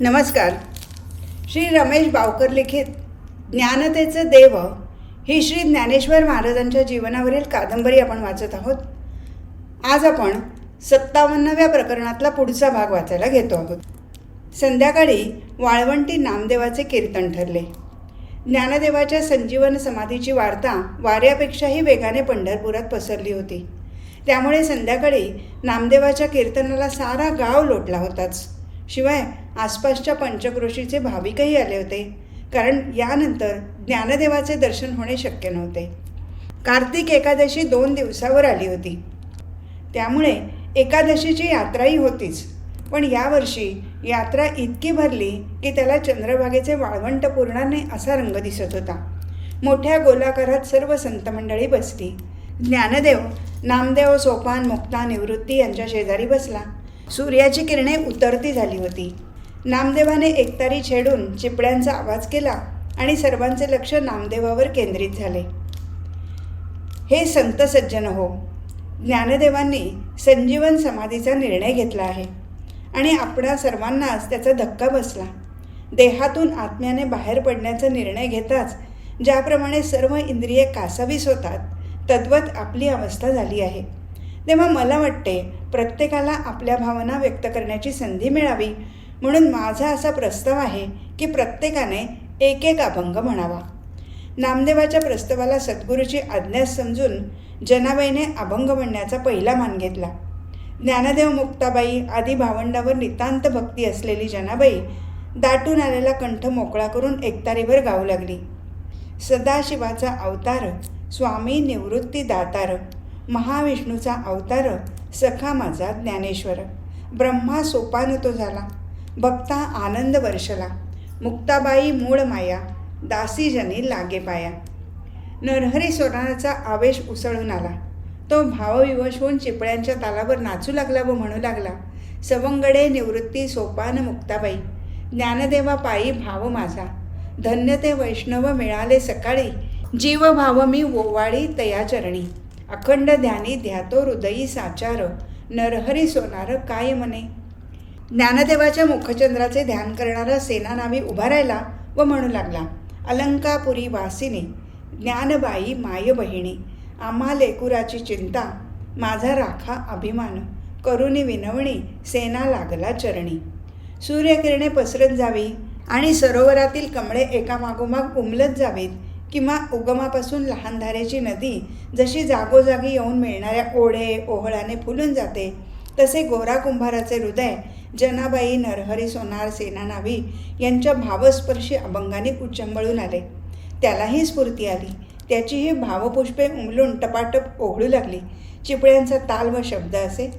नमस्कार. श्री रमेश बावकर लिखित ज्ञानतेचं देव ही श्री ज्ञानेश्वर महाराजांच्या जीवनावरील कादंबरी आपण वाचत आहोत. आज आपण सत्तावन्नव्या प्रकरणातला पुढचा भाग वाचायला घेतो आहोत. संध्याकाळी वाळवंटी नामदेवाचे कीर्तन ठरले. ज्ञानदेवाच्या संजीवन समाधीची वार्ता वाऱ्यापेक्षाही वेगाने पंढरपुरात पसरली होती. त्यामुळे संध्याकाळी नामदेवाच्या कीर्तनाला सारा गाव लोटला होताच. शिवाय आसपासच्या पंचक्रोशीचे भाविकही आले होते. कारण यानंतर ज्ञानदेवाचे दर्शन होणे शक्य नव्हते. कार्तिक एकादशी दोन दिवसावर आली होती. त्यामुळे एकादशीची यात्राही होतीच. पण यावर्षी यात्रा इतकी भरली की त्याला चंद्रभागेचे वाळवंट पूर्णाने नाही असा रंग दिसत होता. मोठ्या गोलाकारात सर्व संतमंडळी बसली. ज्ञानदेव नामदेव सोपान मुक्ता निवृत्ती यांच्या शेजारी बसला. सूर्याची किरणे उतरती झाली होती. नामदेवाने एकतारी छेडून चिपड्यांचा आवाज केला आणि सर्वांचे लक्ष नामदेवावर केंद्रित झाले. हे संत सज्जन हो ज्ञानदेवांनी संजीवन समाधीचा निर्णय घेतला आहे आणि आपणा सर्वांनाच त्याचा धक्का बसला. देहातून आत्म्याने बाहेर पडण्याचा निर्णय घेताच ज्याप्रमाणे सर्व इंद्रिये कासावीस होतात तद्वत आपली अवस्था झाली आहे. तेव्हा मला वाटते प्रत्येकाला आपल्या भावना व्यक्त करण्याची संधी मिळावी. म्हणून माझा असा प्रस्ताव आहे की प्रत्येकाने एक एक अभंग म्हणावा. नामदेवाच्या प्रस्तावाला सद्गुरूची आज्ञा समजून जनाबाईने अभंग म्हणण्याचा पहिला मान घेतला. ज्ञानदेव मुक्ताबाई आदी भावंडावर नितांत भक्ती असलेली जनाबाई दाटून आलेला कंठ मोकळा करून एकतारीवर गाऊ लागली. सदाशिवाचा अवतार स्वामी निवृत्ती दातार महाविष्णूचा अवतार सखा माझा ज्ञानेश्वर. ब्रह्मा सोपान तो झाला. भक्ता आनंद वर्षला. मुक्ताबाई मूळ माया. दासीजनी लागे पाया. नरहरी सोनाराचा आवेश उसळून आला. तो भावविवश होऊन चिपळ्यांच्या तालावर नाचू लागला व म्हणू लागला सवंगडे निवृत्ती सोपान मुक्ताबाई. ज्ञानदेवा पायी भाव माझा. धन्य ते वैष्णव मिळाले सकाळी. जीव भाव मी ओवाळी तयाचरणी अखंड ध्यानी ध्यातो हृदयी साचार नरहरी सोनार काय म्हणे? ज्ञानदेवाच्या मुखचंद्राचे ध्यान करणारा सेनानावी उभा राहिला व म्हणू लागला अलंकापुरी वासिनी ज्ञानबाई माय बहिणी आम्हा लेकुराची चिंता माझा राखा अभिमान करुणी विनवणी सेना लागला चरणी. सूर्यकिरणे पसरत जावी आणि सरोवरातील कमळे एकामागोमाग उमलत जावीत किंवा उगमापासून लहान धारेची नदी जशी जागोजागी येऊन मिळणाऱ्या ओढे ओहळाने फुलून जाते तसे गोरा कुंभाराचे हृदय जनाबाई नरहरी सोनार सेनानावी यांच्या भावस्पर्शी अभंगाने उच्चंबळून आले. त्यालाही स्फूर्ती आली. त्याचीही भावपुष्पे उमलून टपाटप ओघळू लागली. चिपळ्यांचा ताल व शब्द असे.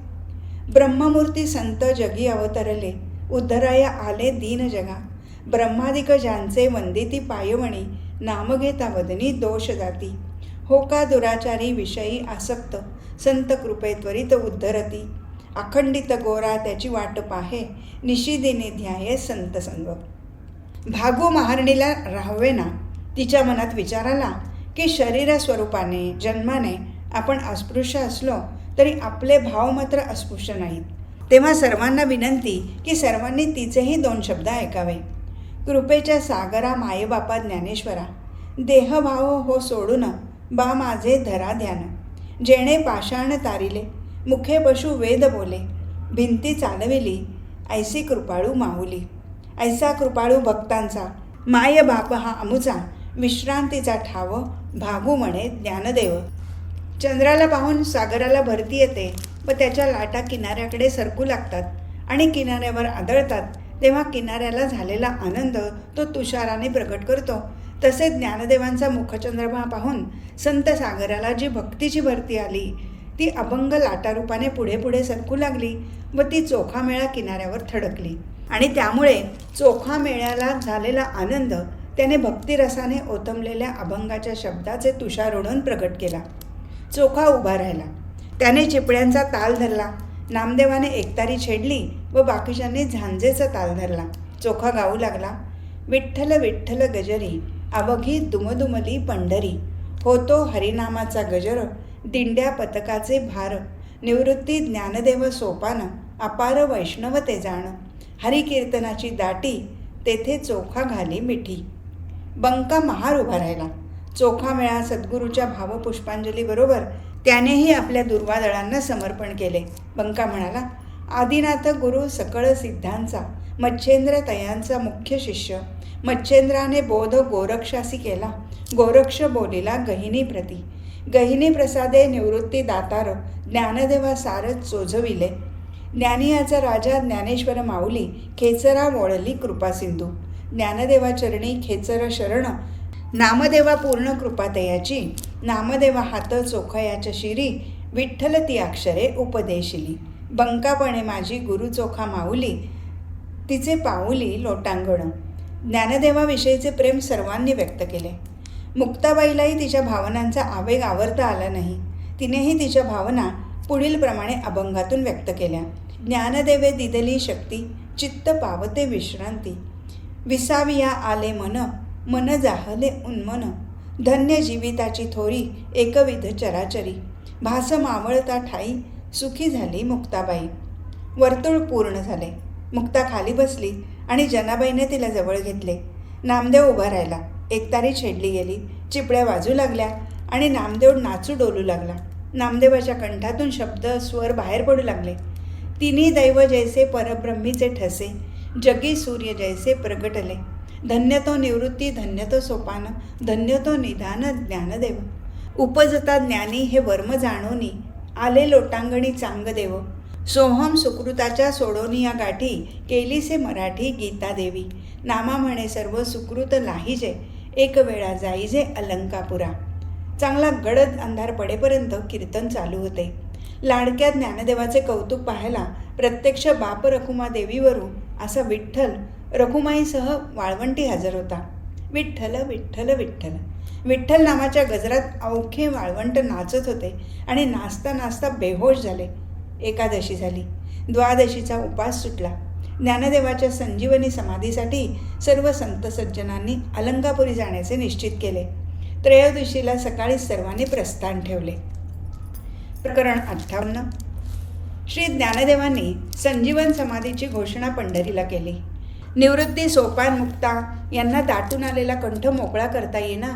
ब्रह्ममूर्ती संत जगी अवतरले. उद्धराया आले दीन जगा. ब्रह्मादिक ज्यांचे वंदिती पायवणी नामघेता वदनी दोष जाती. हो का दुराचारी विषयी आसक्त. संत कृपे त्वरित उद्धरती. अखंडित गोरा त्याची वाट पाहे. निशिदिनी ध्याये संत संग. भागो महारणीला राहावे ना तिच्या मनात विचार आला की शरीर स्वरूपाने जन्माने आपण अस्पृश्य असलो तरी आपले भाव मात्र अस्पृश्य नाहीत. तेव्हा सर्वांना विनंती की सर्वांनी तिचेही दोन शब्द ऐकावे. कृपेच्या सागरा मायबापा ज्ञानेश्वरा देहभाव हो सोडून बा माझे धरा ध्यान. जेणे पाषाण तारिले मुखे पशु वेद बोले. भिंती चालविली ऐसी कृपाळू माऊली. ऐसा कृपाळू भक्तांचा माय बाप हा अमुचा विश्रांतीचा ठाव भागू म्हणे ज्ञानदेव. चंद्राला पाहून सागराला भरती येते व त्याच्या लाटा किनाऱ्याकडे सरकू लागतात आणि किनाऱ्यावर आदळतात. तेव्हा किनाऱ्याला झालेला आनंद तो तुषाराने प्रकट करतो. तसे ज्ञानदेवांचा मुखचंद्रमा पाहून संत सागराला जी भक्तीची भरती आली ती अभंग लाटारूपाने पुढे पुढे सरकू लागली व ती चोखा मेळा किनाऱ्यावर थडकली. आणि त्यामुळे चोखा मेळ्याला झालेला आनंद त्याने भक्तिरसाने ओतमलेल्या अभंगाच्या शब्दाचे तुषार ओढून प्रकट केला. चोखा उभा राहिला. त्याने चिपळ्यांचा ताल धरला. नामदेवाने एकतारी छेडली व बाकीच्यांनी झांजेचा ताल धरला. चोखा गाऊ लागला. विठ्ठल विठ्ठल गजरी अवघी दुमदुमली पंढरी. होतो हरिनामाचा गजर दिंड्या पथकाचे भार. निवृत्ती ज्ञानदेव सोपान अपार वैष्णव ते जाण. हरिकीर्तनाची दाटी तेथे चोखा घाली मिठी. बंका महार उभा राहिला. चोखा मेळा सद्गुरूच्या भावपुष्पांजलीबरोबर त्यानेही आपल्या दुर्वादळांना समर्पण केले. बंका म्हणाला आदिनाथ गुरु सकळ सिद्धांचा मच्छेंद्र तयांचा मुख्य शिष्य. मच्छेंद्राने बोध गोरक्षासी केला. गोरक्ष बोलिला गहिनी प्रती. गहिनी प्रसादे निवृत्ती दातार. ज्ञानदेवा सारच चोजविले ज्ञानियाचा राजा ज्ञानेश्वर माऊली खेचरा वळली कृपासिंधू ज्ञानदेवाचरणी ज्ञानदेवा चरणी खेचर शरण. नामदेवा पूर्ण कृपातयाची नामदेवा हात चोखयाच्या शिरी विठ्ठल ती अक्षरे उपदेशिली. बंकापणे माझी गुरु चोखा माऊली तिचे पाऊली लोटांगण. ज्ञानदेवाविषयीचे प्रेम सर्वांनी व्यक्त केले. मुक्ताबाईलाही तिच्या भावनांचा आवेग आवरता आला नाही. तिनेही तिच्या भावना पुढीलप्रमाणे अभंगातून व्यक्त केल्या. ज्ञानदेवे दिदली शक्ती चित्त पावते विश्रांती. विसाविया आले मन मन जाहले उन्मन. धन्य जीविताची थोरी एकविध चराचरी. भास मावळता ठाई सुखी झाली मुक्ताबाई. वर्तुळ पूर्ण झाले. मुक्ता खाली बसली आणि जनाबाईने तिला जवळ घेतले. नामदेव उभा राहिला. एकतारी छेडली गेली. चिपळ्या वाजू लागल्या आणि नामदेव नाचू डोलू लागला. नामदेवाच्या कंठातून शब्द स्वर बाहेर पडू लागले. तिन्ही दैव जैसे परब्रह्मीचे ठसे जगी सूर्य जैसे प्रगटले. धन्यतो निवृत्ती धन्यतो सोपान धन्यतो निधान निदान ज्ञानदेव. उपजता ज्ञानी हे वर्म जाणोनी आले लोटांगणी चांगदेव. सोहम सुकृताच्या सोडोनी या गाठी केलीसे मराठी गीता देवी. नामा म्हणे सर्व सुकृत लाहीजे एक वेळा जाईजे अलंकापुरा. चांगला गडद अंधार पडेपर्यंत कीर्तन चालू होते. लाडक्या ज्ञानदेवाचे कौतुक पाहायला प्रत्यक्ष बाप रखुमा देवीवरून असा विठ्ठल रखुमाईसह वाळवंटी हजर होता. विठ्ठल विठ्ठल विठ्ठल. विठ्ठल नावाच्या गजरात अवखे वाळवंट नाचत होते आणि नाचता नाचता बेहोश झाले. एकादशी झाली. द्वादशीचा उपास सुटला. ज्ञानदेवाच्या संजीवनी समाधीसाठी सर्व संत सज्जनांनी अलंकापुरी जाण्याचे निश्चित केले. त्रयोदशीला सकाळी सर्वांनी प्रस्थान ठेवले. प्रकरण अठ्ठावन्न. श्री ज्ञानदेवांनी संजीवन समाधीची घोषणा पंढरीला केली. निवृत्ती सोपान मुक्ता यांना दाटून आलेला कंठ मोकळा करता येईना.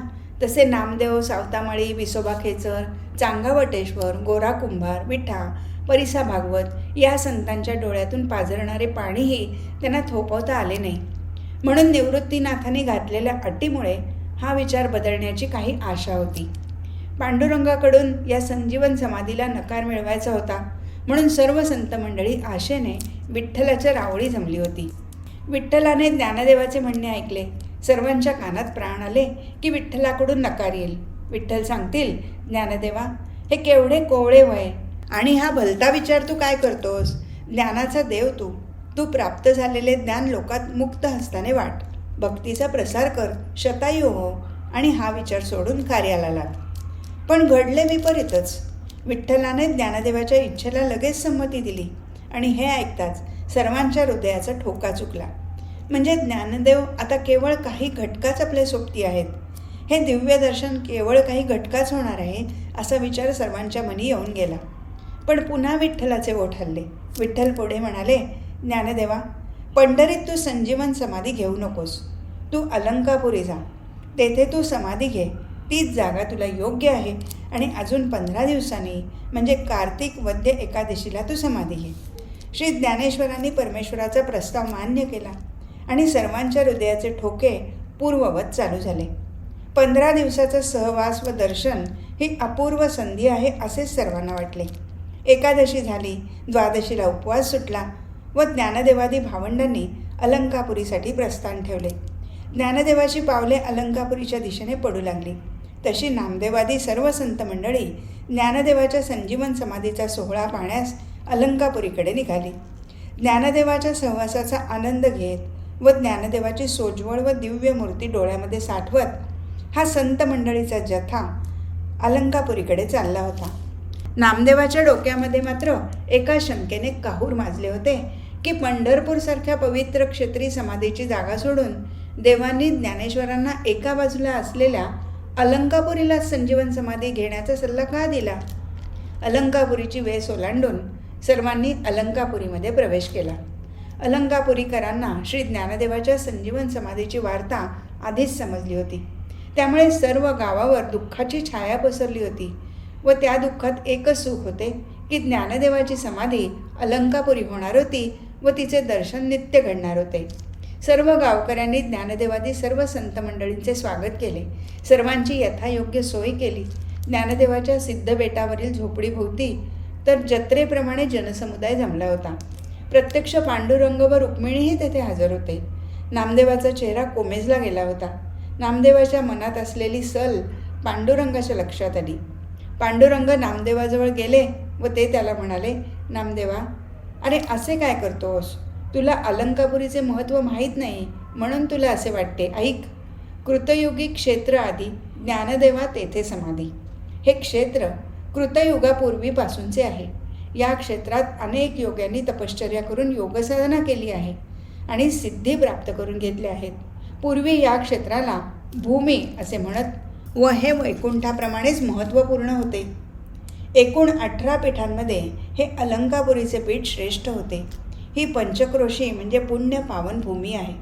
तसे नामदेव सावतामाळी विसोबा खेचर चांगावटेश्वर गोरा कुंभार विठा परिसा भागवत या संतांच्या डोळ्यातून पाझरणारे पाणीही त्यांना थोपवता आले नाही. म्हणून निवृत्तीनाथाने घातलेल्या अटीमुळे हा विचार बदलण्याची काही आशा होती. पांडुरंगाकडून या संजीवन समाधीला नकार मिळवायचा होता. म्हणून सर्व संत मंडळी आशेने विठ्ठलाच्या रावळी जमली होती. विठ्ठलाने ज्ञानदेवाचे म्हणणे ऐकले. सर्वांच्या कानात प्राण आले की विठ्ठलाकडून नकार येईल. विठ्ठल सांगतील ज्ञानदेवा हे केवढे कोवळे वय आणि हा भलता विचार तू काय करतोस? ज्ञानाचा देव तू. तू प्राप्त झालेले ज्ञान लोकात मुक्त हस्ताने वाट. भक्तीचा प्रसार कर शतायू हो आणि हा विचार सोडून कार्याला लाग. पण घडले विपरीतच. विठ्ठलाने ज्ञानदेवाच्या इच्छेला लगेच संमती दिली. आणि हे ऐकताच सर्वांच्या हृदयाचा ठोका चुकला. म्हणजे ज्ञानदेव आता केवळ काही घटकाच आपले सोबती आहेत. हे दिव्य दर्शन केवळ काही घटकाच होणार आहे असा विचार सर्वांच्या मनी येऊन गेला. पण पुन्हा विठ्ठलाचे ओठ हल्ले. विठ्ठल पुढे म्हणाले ज्ञानदेवा पंढरीत तू संजीवन समाधी घेऊ नकोस. तू अलंकापुरी जा. तेथे तू समाधी घे. तीच जागा तुला योग्य आहे आणि अजून पंधरा दिवसांनी म्हणजे कार्तिक वद्य एकादशीला तू समाधी घे. श्री ज्ञानेश्वरांनी परमेश्वराचा प्रस्ताव मान्य केला. आणि सर्वांच्या हृदयाचे ठोके पूर्ववत चालू झाले. पंधरा दिवसाचा सहवास व दर्शन ही अपूर्व संधी आहे असेच सर्वांना वाटले. एकादशी झाली द्वादशीला उपवास सुटला व ज्ञानदेवादी भावंडांनी अलंकापुरीसाठी प्रस्थान ठेवले. ज्ञानदेवाची पावले अलंकापुरीच्या दिशेने पडू लागली. तशी नामदेवादी सर्व संत मंडळी ज्ञानदेवाच्या संजीवन समाधीचा सोहळा पाहण्यास अलंकापुरीकडे निघाली. ज्ञानदेवाच्या सहवासाचा आनंद घेत व ज्ञानदेवाची सोज्वळ व दिव्य मूर्ती डोळ्यामध्ये साठवत हा संत मंडळीचा जथा अलंकापुरीकडे चालला होता. नामदेवाच्या डोक्यामध्ये मात्र एका शंकेने काहूर माजले होते की पंढरपूरसारख्या पवित्र क्षेत्री समाधीची जागा सोडून देवांनी ज्ञानेश्वरांना एका बाजूला असलेल्या अलंकापुरीला संजीवन समाधी घेण्याचा सल्ला का दिला? अलंकापुरीची वेस ओलांडून सर्वांनी अलंकापुरीमध्ये प्रवेश केला. अलंकापुरीकरांना श्री ज्ञानदेवाच्या संजीवन समाधीची वार्ता आधीच समजली होती. त्यामुळे सर्व गावावर दुःखाची छाया पसरली होती व त्या दुःखात एकच सुख होते की ज्ञानदेवाची समाधी अलंकापुरी होणार होती व तिचे दर्शन नित्य घडणार होते. सर्व गावकऱ्यांनी ज्ञानदेवादी सर्व संत मंडळींचे स्वागत केले. सर्वांची यथायोग्य सोय केली. ज्ञानदेवाच्या सिद्ध बेटावरील झोपडीभोवती तर जत्रेप्रमाणे जनसमुदाय जमला होता. प्रत्यक्ष पांडुरंग व रुक्मिणीही तेथे हजर होते. नामदेवाचा चेहरा कोमेजला गेला होता. नामदेवाच्या मनात असलेली सल पांडुरंगाच्या लक्षात आली. पांडुरंग नामदेवाजवळ गेले व ते त्याला म्हणाले नामदेवा अरे असे काय करतोस? तुला अलंकापुरीचे महत्त्व माहीत नाही म्हणून तुला असे वाटते. ऐक. कृतयुगी क्षेत्र आधी ज्ञानदेवा तेथे समाधी. हे क्षेत्र कृतयुगापूर्वीपासूनचे आहे. या क्षेत्रात अनेक योग्यांनी तपश्चर्या करून योगसाधना केली आहे आणि सिद्धी प्राप्त करून घेतल्या आहेत. पूर्वी या क्षेत्राला भूमी असे म्हणत व हे वैकुंठाप्रमाणेच महत्त्वपूर्ण होते. एकूण अठरा पीठांमध्ये हे अलंकापुरीचे पीठ श्रेष्ठ होते. ही पंचक्रोशी म्हणजे पुण्य पावन भूमी आहे.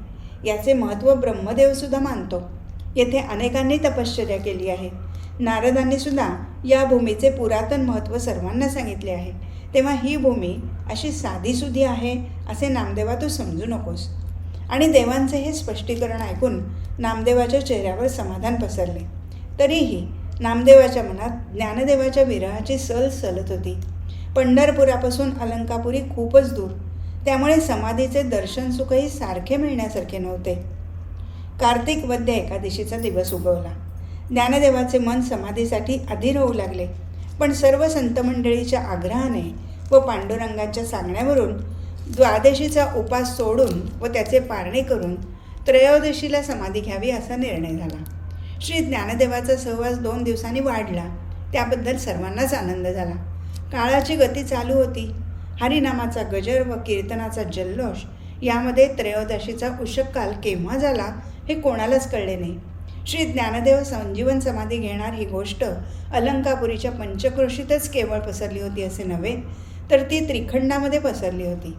याचे महत्त्व ब्रह्मदेवसुद्धा मानतो. येथे अनेकांनी तपश्चर्या केली आहे. नारदांनीसुद्धा या भूमीचे पुरातन महत्त्व सर्वांना सांगितले आहे. तेव्हा ही भूमी अशी साधीसुधी आहे असे नामदेवा तू समजू नकोस. आणि देवांचे हे स्पष्टीकरण ऐकून नामदेवाच्या चेहऱ्यावर समाधान पसरले. तरीही नामदेवाच्या मनात ज्ञानदेवाच्या विरहाची सल सलत होती. पंढरपुरापासून अलंकापुरी खूपच दूर. त्यामुळे समाधीचे दर्शन सुखही सारखे मिळण्यासारखे नव्हते. कार्तिक वद्य एकादशीचा दिवस उगवला. ज्ञानदेवाचे मन समाधीसाठी अधीर होऊ लागले. पण सर्व संतमंडळीच्या आग्रहाने व पांडुरंगाच्या सांगण्यावरून द्वादशीचा उपास सोडून व त्याचे पारणे करून त्रयोदशीला समाधी घ्यावी असा निर्णय झाला. श्री ज्ञानदेवाचा सहवास दोन दिवसांनी वाढला. त्याबद्दल सर्वांनाच आनंद झाला. काळाची गती चालू होती. हरिनामाचा गजर व कीर्तनाचा जल्लोष यामध्ये त्रयोदशीचा उषककाल केव्हा झाला हे कोणालाच कळले नाही. श्री ज्ञानदेव संजीवन समाधी घेणार ही गोष्ट अलंकापुरीच्या पंचक्रोशीतच केवळ पसरली होती असे नव्हे तर ती त्रिखंडामध्ये पसरली होती.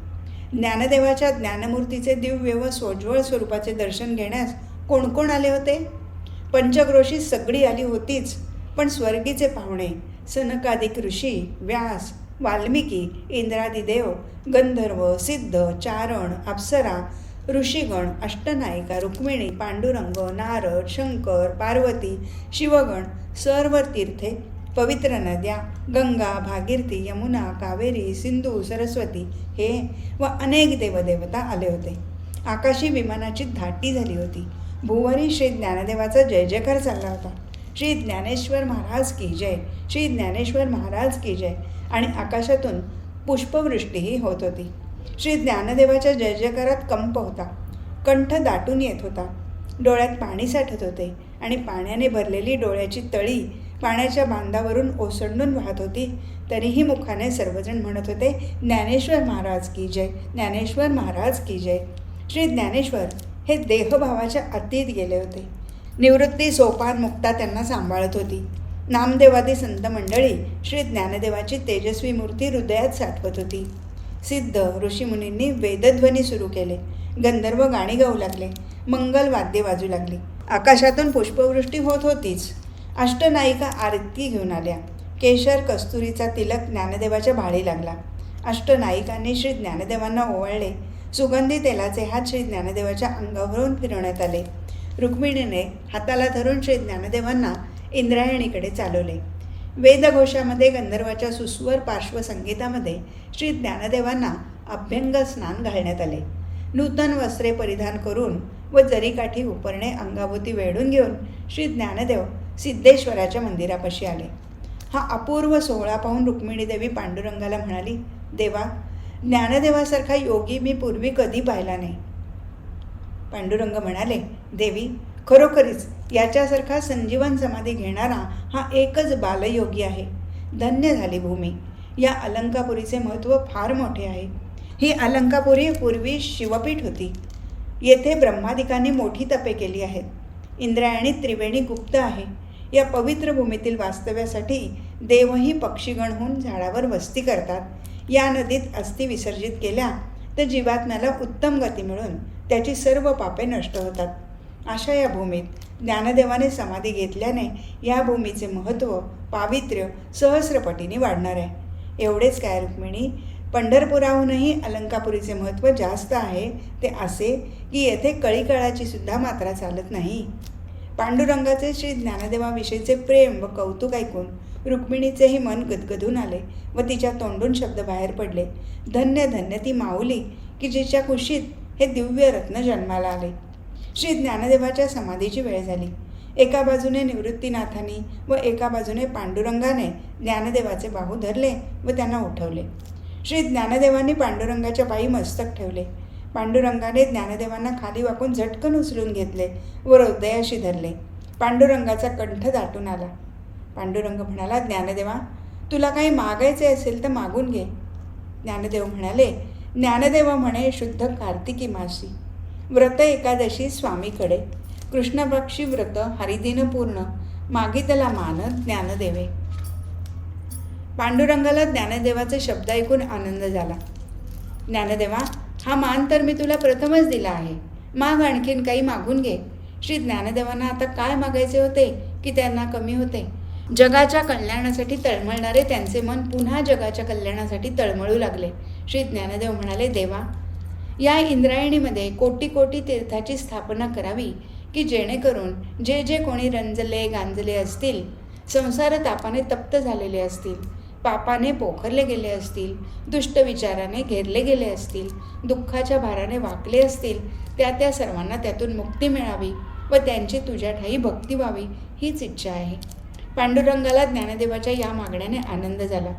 ज्ञानदेवाच्या ज्ञानमूर्तीचे दिव्य व सोज्वळ स्वरूपाचे दर्शन घेण्यास कोण कोण आले होते? पंचक्रोशी सगळी आली होतीच पण स्वर्गीचे पाहुणे सनकादिक ऋषी व्यास वाल्मिकी इंद्रादिदेव गंधर्व सिद्ध चारण अप्सरा ऋषीगण अष्टनायिका रुक्मिणी पांडुरंग नारद शंकर पार्वती शिवगण सर्व तीर्थे पवित्र नद्या गंगा भागीरथी यमुना कावेरी सिंधू सरस्वती हे व अनेक देवदेवता आले होते. आकाशी विमानाची धाटी झाली होती. भुवरी श्री ज्ञानदेवाचा जय जयकार चालला होता. श्री ज्ञानेश्वर महाराज की जय. श्री ज्ञानेश्वर महाराज की जय. आणि आकाशातून पुष्पवृष्टीही होत होती. श्री ज्ञानदेवाच्या जय जयकारात कंप होता. कंठ दाटून येत होता. डोळ्यात पाणी साठत होते आणि पाण्याने भरलेली डोळ्याची तळी पाण्याच्या बांधावरून ओसंडून वाहत होती. तरीही मुखाने सर्वजण म्हणत होते ज्ञानेश्वर महाराज की जय ज्ञानेश्वर महाराज की जय. श्री ज्ञानेश्वर हे देहभावाच्या अतीत गेले होते. निवृत्ती सोपान मुक्ता त्यांना सांभाळत होती. नामदेवादी संत मंडळी श्री ज्ञानदेवाची तेजस्वी मूर्ती हृदयात साठवत होती. सिद्ध ऋषीमुनींनी वेदध्वनी सुरू केले. गंधर्व गाणी गाऊ लागले. मंगल वाद्ये वाजू लागली. आकाशातून पुष्पवृष्टी होत होतीच. अष्टनायिका आरती घेऊन आल्या. केशर कस्तुरीचा तिलक ज्ञानदेवाच्या भाळी लागला. अष्टनायिकांनी श्री ज्ञानदेवांना ओवाळले. सुगंधी तेलाचे हात श्री ज्ञानदेवाच्या अंगावरून फिरवण्यात आले. रुक्मिणीने हाताला धरून श्री ज्ञानदेवांना इंद्रायणीकडे चालवले. वेदघोषामध्ये गंधर्वाच्या सुस्वर पार्श्वसंगीतामध्ये श्री ज्ञानदेवांना अभ्यंग स्नान घालण्यात आले. नूतन वस्त्रे परिधान करून व जरीकाठी उपरणे अंगाभोती वेढून घेऊन श्री ज्ञानदेव सिद्धेश्वराच्या मंदिरापाशी आले. हा अपूर्व सोहळा पाहून रुक्मिणीदेवी पांडुरंगाला म्हणाली देवा ज्ञानदेवासारखा योगी मी पूर्वी कधी पाहिला नाही. पांडुरंग म्हणाले देवी खरोखरीच याच्यासारखा संजीवन समाधी घेणारा हा एकच बालयोगी आहे. धन्य झाली भूमी. या अलंकापुरीचे महत्त्व फार मोठे आहे. ही अलंकापुरी पूर्वी शिवपीठ होती. येथे ब्रह्मादिकांनी मोठी तपे केली आहेत. इंद्रायणी त्रिवेणी गुप्त आहे. या पवित्र भूमीतील वास्तव्यासाठी देवही पक्षीगण होऊन झाडावर वस्ती करतात. या नदीत अस्थि विसर्जित केल्या तर जीवात्म्याला उत्तम गती मिळून त्याची सर्व पापे नष्ट होतात. अशा या भूमीत ज्ञानदेवाने समाधी घेतल्याने या भूमीचे महत्त्व पावित्र्य सहस्रपटीने वाढणार आहे. एवढेच काय रुक्मिणी? पंढरपुराहूनही अलंकापुरीचे महत्त्व जास्त आहे ते असे की येथे कळीकाळाची सुद्धा मात्रा चालत नाही. पांडुरंगाचे श्री ज्ञानदेवाविषयीचे प्रेम व कौतुक ऐकून रुक्मिणीचेही मन गदगदून आले व तिच्या तोंडून शब्द बाहेर पडले. धन्य धन्य ती माऊली की जिच्या कुशीत हे दिव्य रत्न जन्माला आले. श्री ज्ञानदेवाच्या समाधीची वेळ झाली. एका बाजूने निवृत्तीनाथाने व एका बाजूने पांडुरंगाने ज्ञानदेवाचे बाहू धरले व त्यांना उठवले. श्री ज्ञानदेवांनी पांडुरंगाच्या पायी मस्तक ठेवले. पांडुरंगाने ज्ञानदेवांना खाली वाकून झटकन उचलून घेतले व हृदयाशी धरले. पांडुरंगाचा कंठ दाटून आला. पांडुरंग म्हणाला ज्ञानदेवा तुला काही मागायचे असेल तर मागून घे. ज्ञानदेव म्हणाले ज्ञानदेव म्हणे शुद्ध कार्तिकी मासी व्रत एकादशी स्वामीकडे. कृष्णपक्षी व्रत हरिदिन पूर्ण मागितला मान ज्ञानदेवे. पांडुरंगाला ज्ञानदेवाचे शब्द ऐकून आनंद झाला. ज्ञानदेवा हा मान तर मी तुला प्रथमच दिला आहे. माग आणखीन काही मागून घे. श्री ज्ञानदेवांना आता काय मागायचे होते? की त्यांना कमी होते. जगाच्या कल्याणासाठी तळमळणारे त्यांचे मन पुन्हा जगाच्या कल्याणासाठी तळमळू लागले. श्री ज्ञानदेव म्हणाले देवा या इंद्रायणीमध्ये कोटी कोटी तीर्थाची स्थापना करावी की जेणेकरून जे जे कोणी रंजले गांजले असतील संसार तापाने तप्त झालेले असतील पापाने पोखरले गेले असतील दुष्ट विचाराने घेरले गेले असतील दुःखाच्या भाराने वाकले असतील त्या त्या सर्वांना त्यातून मुक्ती मिळावी व त्यांची तुझ्या ठाई भक्ती व्हावी हीच इच्छा आहे. पांडुरंगाला ज्ञानदेवाच्या या मागण्याने आनंद झाला.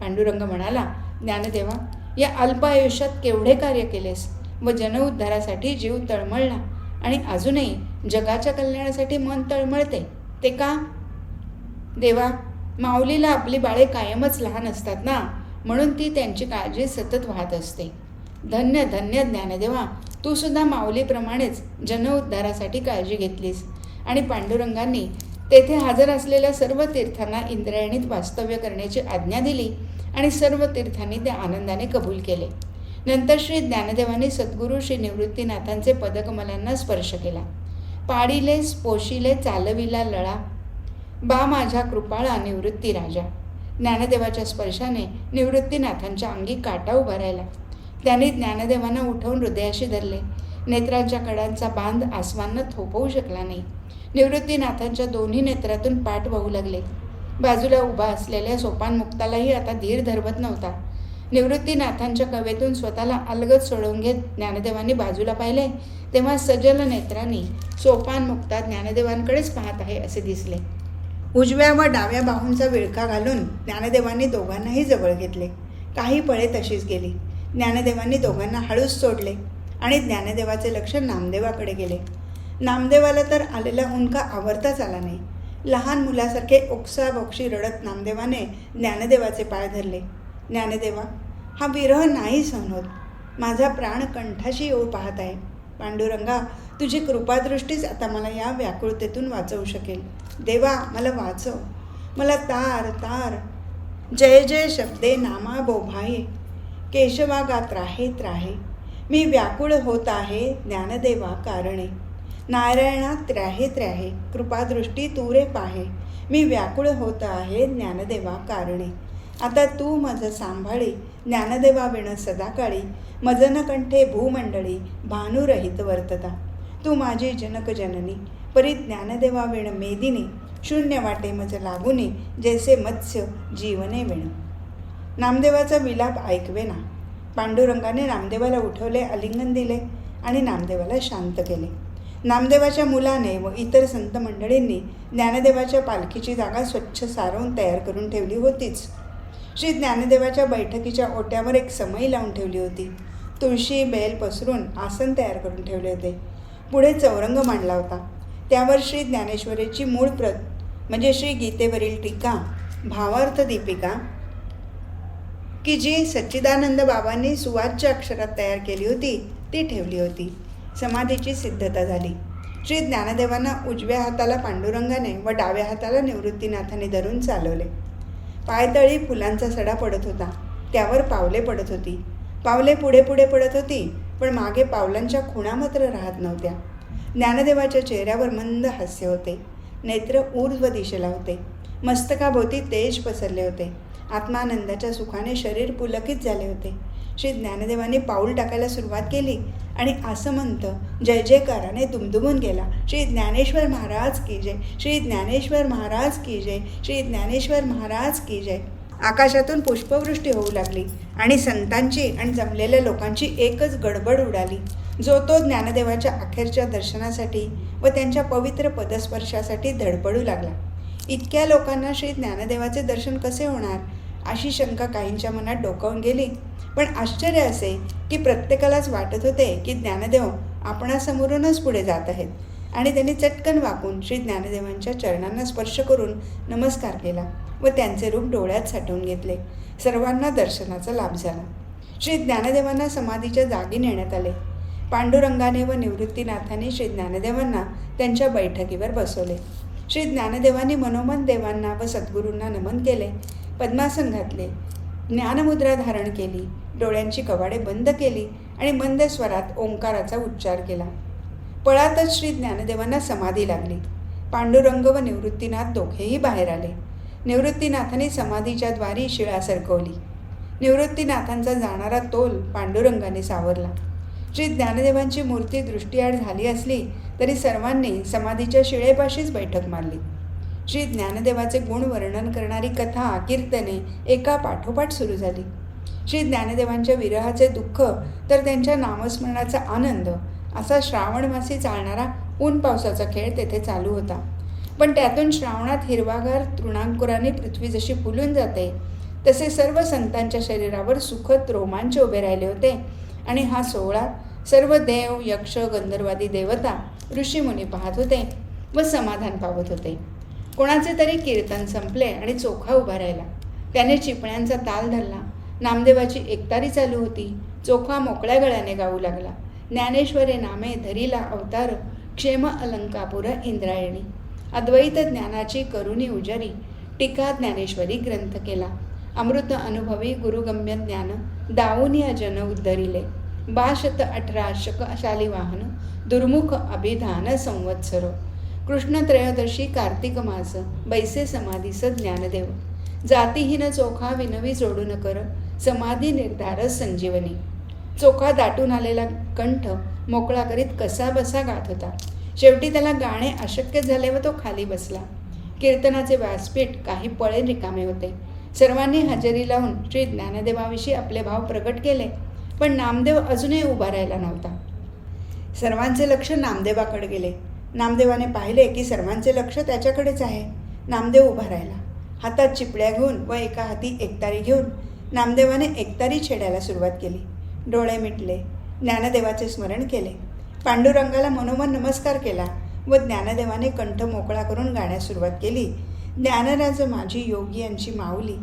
पांडुरंग म्हणाला ज्ञानदेवा या अल्प आयुष्यात केवढे कार्य केलेस व जनउद्धारासाठी जीव तळमळला आणि अजूनही जगाच्या कल्याणासाठी मन तळमळते ते का? देवा माऊलीला आपली बाळे कायमच लहान असतात ना? म्हणून ती त्यांची काळजी सतत वाहत असते. धन्य धन्य ज्ञानदेवा तू सुद्धा माऊलीप्रमाणेच जनउद्धारासाठी काळजी घेतलीस. आणि पांडुरंगांनी तेथे हजर असलेल्या सर्व तीर्थांना इंद्रायणीत वास्तव्य करण्याची आज्ञा दिली आणि सर्व तीर्थांनी ते आनंदाने कबूल केले. नंतर श्री ज्ञानदेवांनी सद्गुरू श्री निवृत्तीनाथांचे पदकमलांना स्पर्श केला. पाडिले पोशिले चालविला लळा बा माझ्या कृपाळा निवृत्ती राजा. ज्ञानदेवाच्या स्पर्शाने निवृत्तीनाथांच्या अंगी काटा उभा राहिला. त्यांनी ज्ञानदेवांना उठवून हृदयाशी धरले. नेत्रांच्या कडांचा बांध आसमांना थोपवू शकला नाही. निवृत्तीनाथांच्या दोन्ही नेत्रातून पाठ वाहू लागले. बाजूला उभा असलेल्या सोपान मुक्तालाही आता धीर धरवत नव्हता. निवृत्तीनाथांच्या कवेतून स्वतःला अलगद सोडवून घेत ज्ञानदेवांनी बाजूला पाहिले तेव्हा सजल नेत्रांनी सोपान मुक्ता ज्ञानदेवांकडेच पाहत आहे असे दिसले. उजव्या व डाव्या बाहूंचा विळखा घालून ज्ञानदेवांनी दोघांनाही जवळ घेतले. काही पळे तशीच गेली. ज्ञानदेवांनी दोघांना हळूच सोडले आणि ज्ञानदेवाचे लक्ष नामदेवाकडे गेले. नामदेवाला तर आलेला हुंका आवरताच आला नाही. लहान मुलासारखे ओक्साबोक्षी रडत नामदेवाने ज्ञानदेवाचे पाय धरले. ज्ञानदेवा हा विरह नाही सहन होत. माझा प्राण कंठाशी येऊ पाहत आहे. पांडुरंगा तुझी कृपादृष्टीच आता मला या व्याकुळतेतून वाचवू शकेल. देवा मला वाचव. मला तार तार. जय जय शब्दे नामा बोभाये केशवा गा त्राहे. मी व्याकुळ होत आहे ज्ञानदेवा कारणे. नारायणा राहेत राहे कृपादृष्टी तुरे पाहे. मी व्याकुळ होत आहे ज्ञानदेवा कारणे. आता तू माझं सांभाळी. ज्ञानदेवा विण सदाकाळी मजनकंठे भूमंडळी. भानुरहित वर्तता. तू माझी जनक जननी. परी ज्ञानदेवा वेण मेदिनी शून्य वाटे मज लागुनी जैसे मत्स्य जीवने वेण. नामदेवाचा विलाप ऐकवेना. पांडुरंगाने नामदेवाला उठवले आलिंगन दिले आणि नामदेवाला शांत केले. नामदेवाच्या मुलाने व इतर संत मंडळींनी ज्ञानदेवाच्या पालखीची जागा स्वच्छ सारवून तयार करून ठेवली होतीच. श्री ज्ञानदेवाच्या बैठकीच्या ओट्यावर एक समई लावून ठेवली होती. तुळशी बेल पसरून आसन तयार करून ठेवले होते. पुढे चौरंग मांडला होता. त्यावर श्री ज्ञानेश्वरीची मूळ प्रत म्हणजे श्री गीतेवरील टीका भावार्थ दीपिका की जी सच्चिदानंद बाबांनी सुवाच्य अक्षरात तयार केली होती ती ठेवली होती. समाधीची सिद्धता झाली. श्री ज्ञानदेवांना उजव्या हाताला पांडुरंगाने व डाव्या हाताला निवृत्तीनाथाने धरून चालवले. पायतळी फुलांचा सडा पडत होता. त्यावर पावले पडत होती. पावले पुढे पुढे पडत होती पण मागे पावलांच्या खुणा मात्र राहत नव्हत्या. ज्ञानदेवाच्या चेहऱ्यावर मंद हास्य होते. नेत्र ऊर्ध्व दिशेला होते. मस्तकाभोवती तेज पसरले होते. आत्मानंदाच्या सुखाने शरीर पुलकित झाले होते. श्री ज्ञानदेवाने पाऊल टाकायला सुरुवात केली आणि असं म्हणतं जय जयकाराने दुमदुमून गेला. श्री ज्ञानेश्वर महाराज की जय. श्री ज्ञानेश्वर महाराज की जय. श्री ज्ञानेश्वर महाराज की जय. आकाशातून पुष्पवृष्टी होऊ लागली आणि संतांची आणि जमलेल्या लोकांची एकच गडबड उडाली. जो तो ज्ञानदेवाच्या अखेरच्या दर्शनासाठी व त्यांच्या पवित्र पदस्पर्शासाठी धडपडू लागला. इतक्या लोकांना श्री ज्ञानदेवाचे दर्शन कसे होणार? अशी शंका काहींच्या मनात डोकावून गेली. पण आश्चर्य असे की प्रत्येकालाच वाटत होते की ज्ञानदेव आपणासमोरूनच पुढे जात आहेत. आणि त्यांनी चटकन वाकून श्री ज्ञानदेवांच्या चरणांना स्पर्श करून नमस्कार केला व त्यांचे रूप डोळ्यात साठवून घेतले. सर्वांना दर्शनाचा लाभ झाला. श्री ज्ञानदेवांना समाधीच्या जागी नेण्यात आले. पांडुरंगाने व निवृत्तीनाथाने श्री ज्ञानदेवांना त्यांच्या बैठकीवर बसवले. श्री ज्ञानदेवांनी मनोमन देवांना व सद्गुरूंना नमन केले पद्मासन घातले ज्ञानमुद्रा धारण केली डोळ्यांची कवाडे बंद केली आणि मंद स्वरात ओंकाराचा उच्चार केला. पळातच श्री ज्ञानदेवांना समाधी लागली. पांडुरंग व निवृत्तीनाथ दोघेही बाहेर आले. निवृत्तीनाथाने समाधीच्या द्वारी शिळा सरकवली. निवृत्तीनाथांचा जाणारा तोल पांडुरंगाने सावरला. श्री ज्ञानदेवांची मूर्ती दृष्टीआड झाली असली तरी सर्वांनी समाधीच्या शिळेपाशीच बैठक मारली श्री ज्ञानदेवाचे गुण वर्णन करणारी कथा कीर्तने एका पाठोपाठ सुरू झाली. श्री ज्ञानदेवांच्या विरहाचे दुःख तर त्यांच्या नामस्मरणाचा आनंद असा श्रावणमासी चालणारा ऊन पावसाचा खेळ तेथे चालू होता. पण त्यातून श्रावणात हिरवागार तृणांकुराने पृथ्वी जशी फुलून जाते तसे सर्व संतांच्या शरीरावर सुखद रोमांच उभे राहिले होते. आणि हा सोहळा सर्व देव यक्ष गंधर्वादी देवता ऋषीमुनी पाहत होते व समाधान पावत होते. कोणाचे तरी कीर्तन संपले आणि चोखा उभा राहिला. त्याने चिपण्यांचा ताल धरला. नामदेवाची एकतारी चालू होती. चोखा मोकळ्या गळ्याने गाऊ लागला. ज्ञानेश्वरे नामे धरीला अवतार क्षेम अलंकापुर इंद्रायणी. अद्वैत ज्ञानाची करुणी उजरी टीका ज्ञानेश्वरी ग्रंथ केला. अमृत अनुभवी गुरुगम्य ज्ञान दावुनी जन उद्धरिले बाशत अठरा शकशाली वाहन दुर्मुख अभिधान संवत्सर कृष्ण त्रयोदशी कार्तिक मास बैसे समाधीस ज्ञानदेव जातीहीन चोखा विनवी जोडून कर समाधी निर्धार संजीवनी चोखा दाटून आलेला कंठ मोकळा करीत कसा बसा गात होता शेवटी त्याला गाणे अशक्य झाले व तो खाली बसला कीर्तनाचे व्यासपीठ काही पळे रिकामे होते सर्वांनी हजेरी लावून श्री ज्ञानदेवाविषयी आपले भाव प्रकट केले पण नामदेव अजूनही उभा राहिला नव्हता. सर्वांचे लक्ष नामदेवाकडे गेले. नामदेवाने पाहिले की सर्वांचे लक्ष त्याच्याकडेच आहे. नामदेव उभा राहिला. हातात चिपड्या घेऊन व एका हाती एकतारी घेऊन नामदेवाने एकतारी छेडायला सुरुवात केली. डोळे मिटले. ज्ञानदेवाचे स्मरण केले. पांडुरंगाला मनोमन नमस्कार केला व ज्ञानदेवाने कंठ मोकळा करून गाण्यास सुरुवात केली. ज्ञानराज माझी योगी यांची माऊली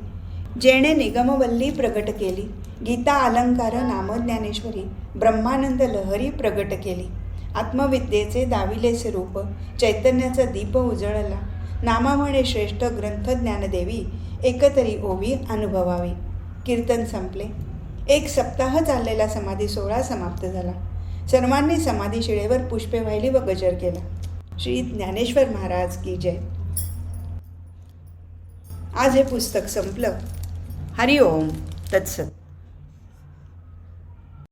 जेणे निगमवल्ली प्रगट केली गीता अलंकार नामज्ञानेश्वरी ब्रह्मानंद लहरी प्रगट केली आत्मविद्येचे दाविलेचे रूप चैतन्याचा दीप उजळला नामामणे श्रेष्ठ ग्रंथ ज्ञानदेवी एकतरी ओवी अनुभवावी. कीर्तन संपले. एक सप्ताह चाललेला समाधी सोहळा समाप्त झाला. सर्वांनी समाधी शिळेवर पुष्पे वाहिली व गजर केला. श्री ज्ञानेश्वर महाराज की जय. आज हे पुस्तक संपलं. हरिओम तत्सत.